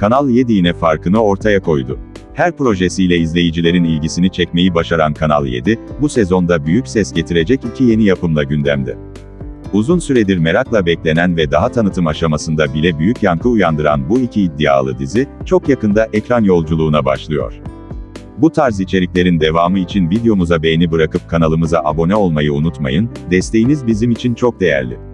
Kanal 7 yine farkını ortaya koydu. Her projesiyle izleyicilerin ilgisini çekmeyi başaran Kanal 7, bu sezonda büyük ses getirecek iki yeni yapımla gündemde. Uzun süredir merakla beklenen ve daha tanıtım aşamasında bile büyük yankı uyandıran bu iki iddialı dizi, çok yakında ekran yolculuğuna başlıyor. Bu tarz içeriklerin devamı için videomuza beğeni bırakıp kanalımıza abone olmayı unutmayın, desteğiniz bizim için çok değerli.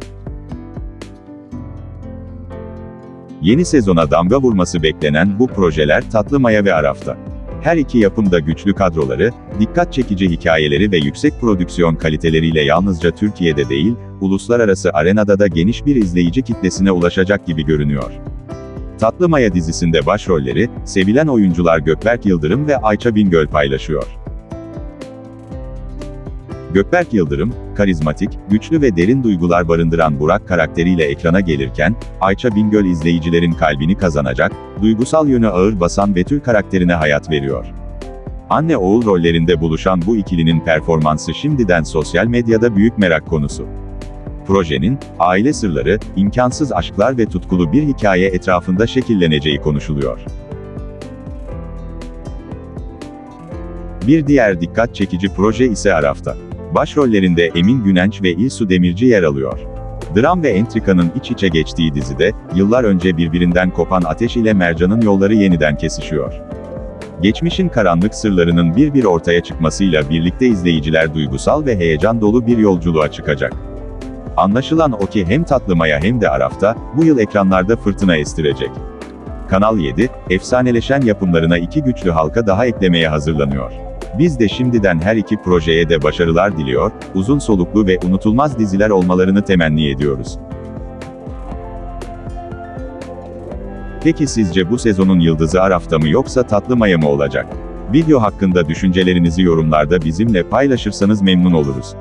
Yeni sezona damga vurması beklenen bu projeler Tatlı Maya ve Araf'ta. Her iki yapımda güçlü kadroları, dikkat çekici hikayeleri ve yüksek prodüksiyon kaliteleriyle yalnızca Türkiye'de değil, uluslararası arenada da geniş bir izleyici kitlesine ulaşacak gibi görünüyor. Tatlı Maya dizisinde başrolleri, sevilen oyuncular Gökberk Yıldırım ve Ayça Bingöl paylaşıyor. Gökberk Yıldırım, karizmatik, güçlü ve derin duygular barındıran Burak karakteriyle ekrana gelirken, Ayça Bingöl izleyicilerin kalbini kazanacak, duygusal yönü ağır basan Betül karakterine hayat veriyor. Anne oğul rollerinde buluşan bu ikilinin performansı şimdiden sosyal medyada büyük merak konusu. Projenin, aile sırları, imkansız aşklar ve tutkulu bir hikaye etrafında şekilleneceği konuşuluyor. Bir diğer dikkat çekici proje ise Araf'ta. Başrollerinde Emin Günenç ve İlsu Demirci yer alıyor. Dram ve entrikanın iç içe geçtiği dizide, yıllar önce birbirinden kopan Ateş ile Mercan'ın yolları yeniden kesişiyor. Geçmişin karanlık sırlarının bir bir ortaya çıkmasıyla birlikte izleyiciler duygusal ve heyecan dolu bir yolculuğa çıkacak. Anlaşılan o ki hem Tatlımaya hem de Araf'ta, bu yıl ekranlarda fırtına estirecek. Kanal 7, efsaneleşen yapımlarına iki güçlü halka daha eklemeye hazırlanıyor. Biz de şimdiden her iki projeye de başarılar diliyor, uzun soluklu ve unutulmaz diziler olmalarını temenni ediyoruz. Peki sizce bu sezonun yıldızı Araf'ta mı yoksa Tatlı Maya mı olacak? Video hakkında düşüncelerinizi yorumlarda bizimle paylaşırsanız memnun oluruz.